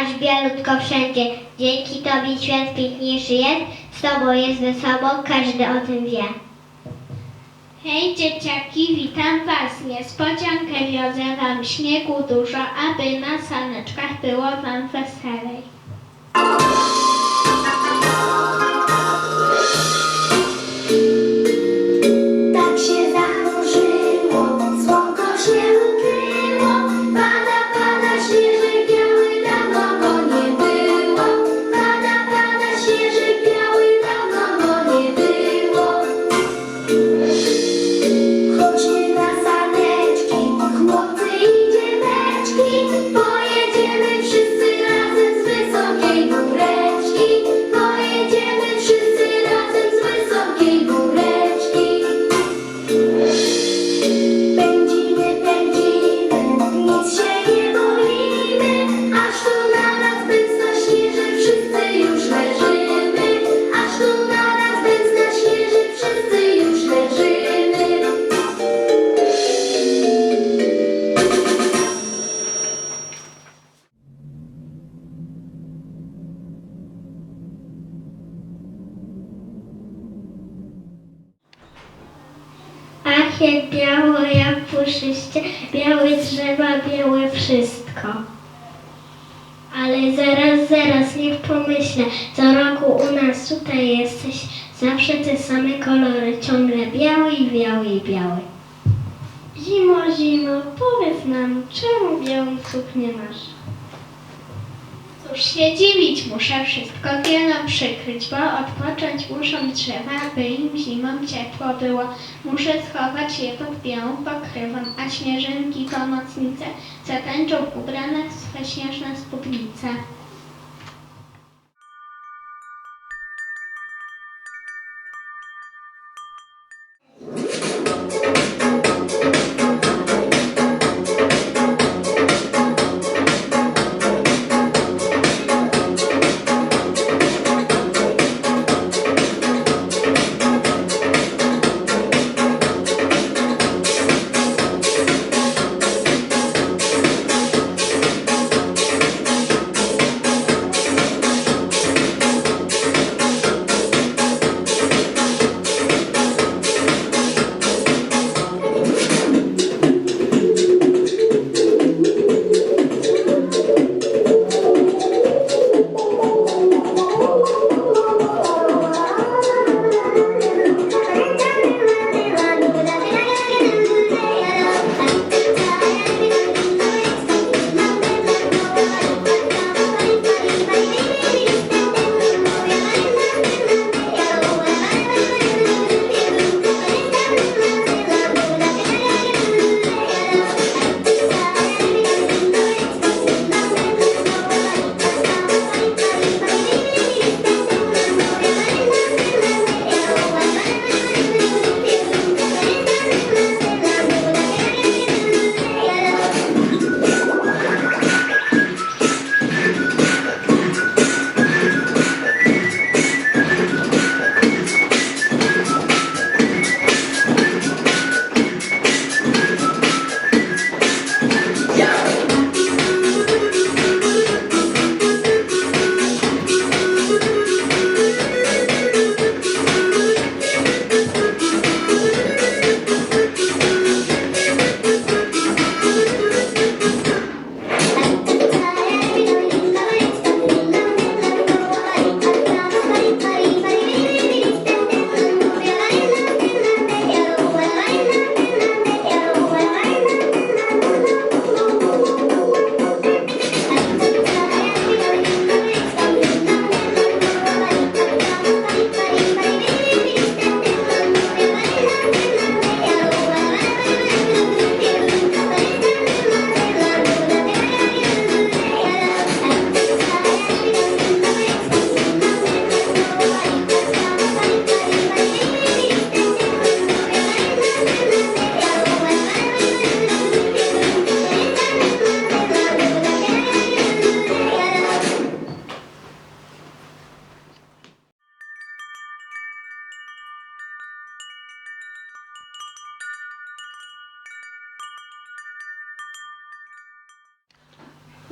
aż bialutko wszędzie. Dzięki Tobie świat piękniejszy jest, z Tobą jest wesoło, każdy o tym wie. Hej dzieciaki, witam was. Niespodziankę wiozę wam śniegu dużo, aby na saneczkach było wam weselej. Ach, jak biało, jak puszyście, białe drzewa, białe wszystko. Ale zaraz, zaraz, niech pomyślę, co roku u nas tutaj jesteś, zawsze te same kolory, ciągle biały i biały i biały. Zimo, zimo, powiedz nam, czemu białą suknię masz? Cóż się dziwić, muszę wszystko wielo przykryć, bo odpocząć muszą drzewa, by im zimą ciepło było. Muszę schować je pod białą pokrywą, a śnieżynki pomocnice ubrane w swe śnieżne spódnice.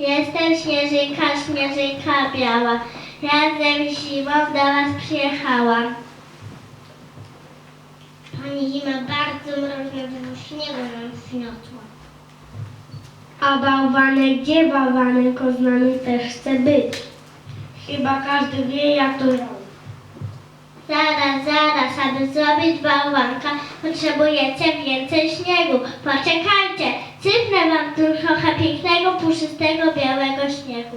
Jestem Śnieżynka, Śnieżynka biała. Razem z zimą do was przyjechałam. Pani zima bardzo mroźna, dużo śniegu nam zniosła. A bałwanek, gdzie bałwanek oznany też chce być? Chyba każdy wie, jak to robić. Zaraz, zaraz, aby zrobić bałwanka, potrzebujecie więcej śniegu. Poczekajcie, sypnę wam tu trochę pięknego, puszystego, białego śniegu.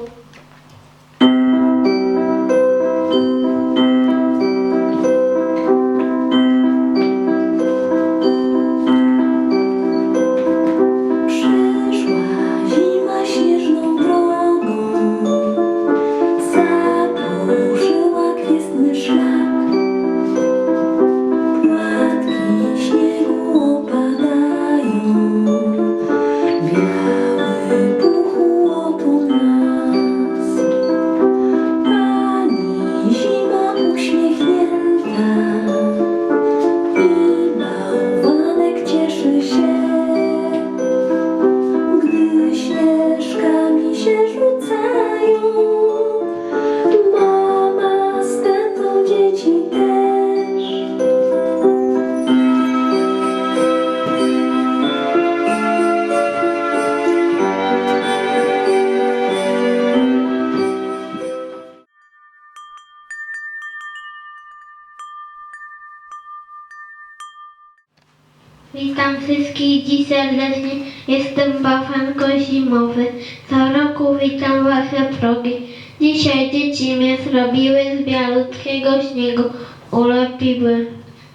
Wszystkich dziś serdecznie. Jestem Bałwanko Zimowy. Co roku witam wasze progi. Dzisiaj dzieci mnie zrobiły z bialutkiego śniegu. Ulepiły.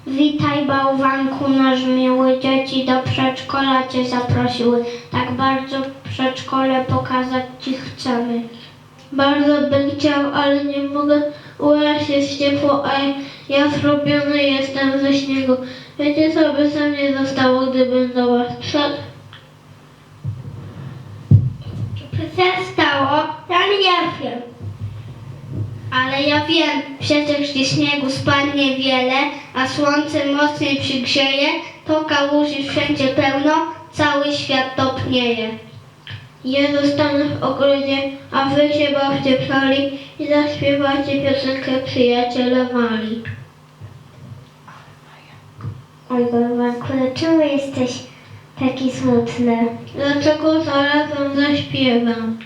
Witaj bałwanku, nasz miły dzieci do przedszkola cię zaprosiły. Tak bardzo przedszkole pokazać ci chcemy. Bardzo bym chciał, ale nie mogę. U nas jest ciepło, a ja zrobiony jestem ze śniegu. Wiecie co by ze mnie zostało, gdybym do was wszedł? Co się stało? Ja nie wiem. Ale ja wiem, przecież gdy śniegu spadnie wiele, a słońce mocniej przygrzeje, to kałuży wszędzie pełno, cały świat topnieje. Ja zostanę w ogrodzie, a wy się bawcie psali i zaśpiewacie piosenkę Przyjaciele Mali. Oj, dlaczego jesteś taki smutny? Dlaczego zaraz wam zaśpiewam?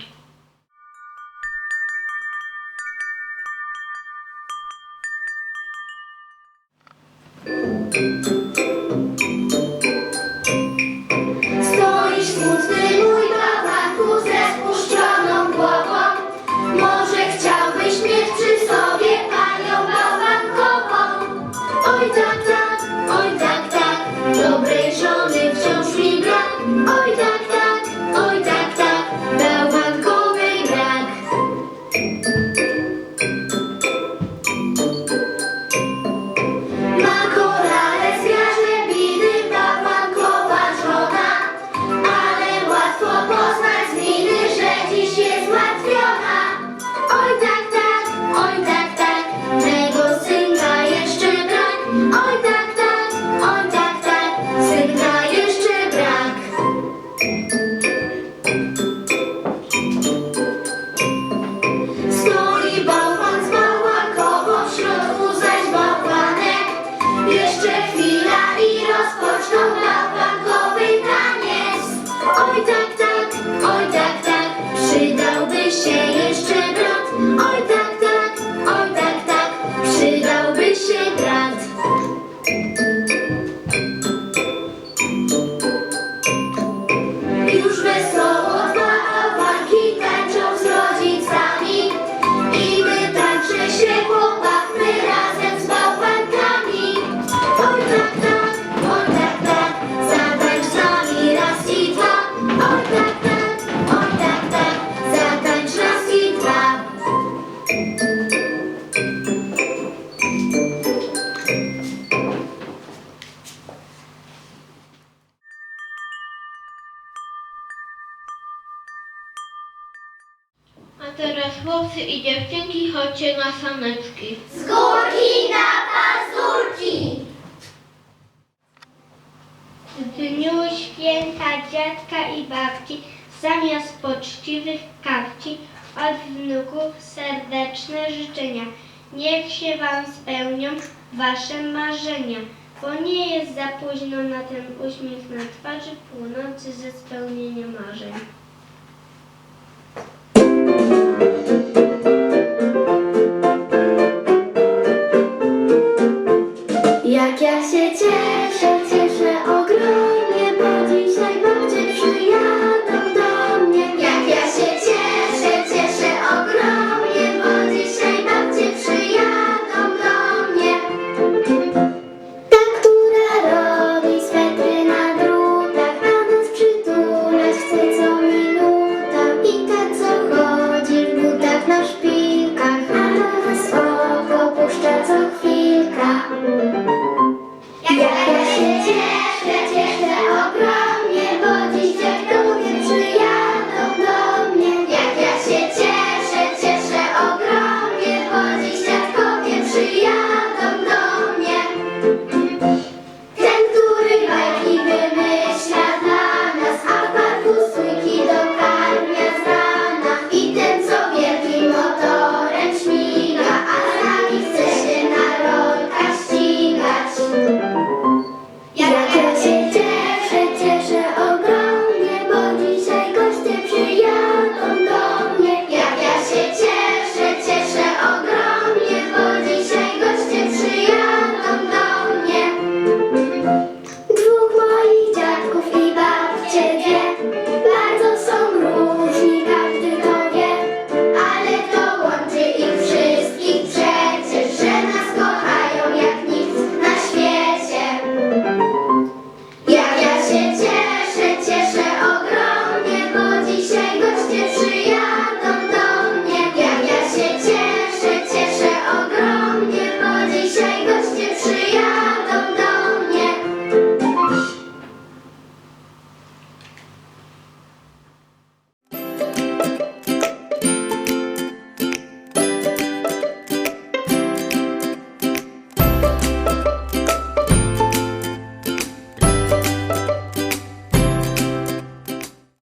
kamyczki. Z górki na pazurki. W dniu święta dziadka i babci zamiast poczciwych kawci od wnuków serdeczne życzenia. Niech się wam spełnią wasze marzenia, bo nie jest za późno na ten uśmiech na twarzy północy ze spełnienia marzeń.